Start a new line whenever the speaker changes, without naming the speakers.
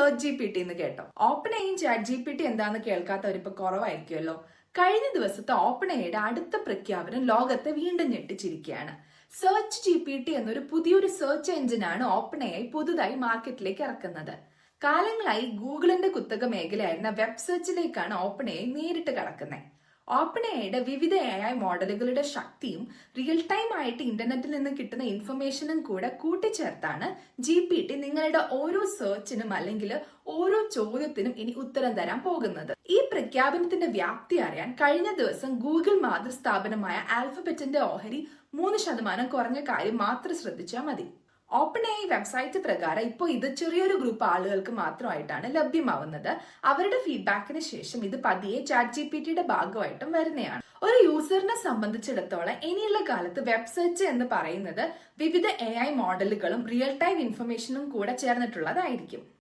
Search G P T എന്ന് കേട്ടോ. Open ഐയും ചാറ്റ് ജി പി ടി എന്താന്ന് കേൾക്കാത്തവരിപ്പോ കുറവായിരിക്കുമല്ലോ. കഴിഞ്ഞ ദിവസത്തെ ഓപ്പൺ ഐയുടെ അടുത്ത പ്രഖ്യാപനം ലോകത്തെ വീണ്ടും ഞെട്ടിച്ചിരിക്കുകയാണ്. സെർച്ച് ജി പി ടി എന്നൊരു പുതിയൊരു സെർച്ച് എഞ്ചിനാണ് ഓപ്പൺ ഐ പുതുതായി മാർക്കറ്റിലേക്ക് ഇറക്കുന്നത്. കാലങ്ങളായി ഗൂഗിളിന്റെ കുത്തക മേഖലയായിരുന്ന വെബ് സെർച്ചിലേക്കാണ് ഓപ്പൺ ഐ നേരിട്ട് കടക്കുന്നത്. ഓപ്പൺ എയുടെ വിവിധ എ ഐ മോഡലുകളുടെ ശക്തിയും റിയൽ ടൈം ആയിട്ട് ഇന്റർനെറ്റിൽ നിന്ന് കിട്ടുന്ന ഇൻഫർമേഷനും കൂടെ കൂട്ടിച്ചേർത്താണ് ജി പി ടി നിങ്ങളുടെ ഓരോ സെർച്ചിനും അല്ലെങ്കിൽ ഓരോ ചോദ്യത്തിനും ഇനി ഉത്തരം തരാൻ പോകുന്നത്. ഈ പ്രഖ്യാപനത്തിന്റെ വ്യാപ്തി അറിയാൻ കഴിഞ്ഞ ദിവസം ഗൂഗിൾ മാതൃസ്ഥാപനമായ ആൽഫബറ്റിന്റെ ഓഹരി മൂന്ന് ശതമാനം കുറഞ്ഞ കാര്യം മാത്രം ശ്രദ്ധിച്ചാൽ മതി. ഓപ്പൺ ഐ വെബ്സൈറ്റ് പ്രകാരം ഇപ്പോൾ ഇത് ചെറിയൊരു ഗ്രൂപ്പ് ആളുകൾക്ക് മാത്രമായിട്ടാണ് ലഭ്യമാവുന്നത്. അവരുടെ ഫീഡ്ബാക്കിന് ശേഷം ഇത് പതിയെ ചാറ്റ് ജി പി ടിയുടെ ഭാഗമായിട്ടും വരുന്നതാണ്. ഒരു യൂസറിനെ സംബന്ധിച്ചിടത്തോളം ഇനിയുള്ള കാലത്ത് വെബ് സെർച്ച് എന്ന് പറയുന്നത് വിവിധ എ മോഡലുകളും റിയൽ ടൈം ഇൻഫർമേഷനും കൂടെ ചേർന്നിട്ടുള്ളതായിരിക്കും.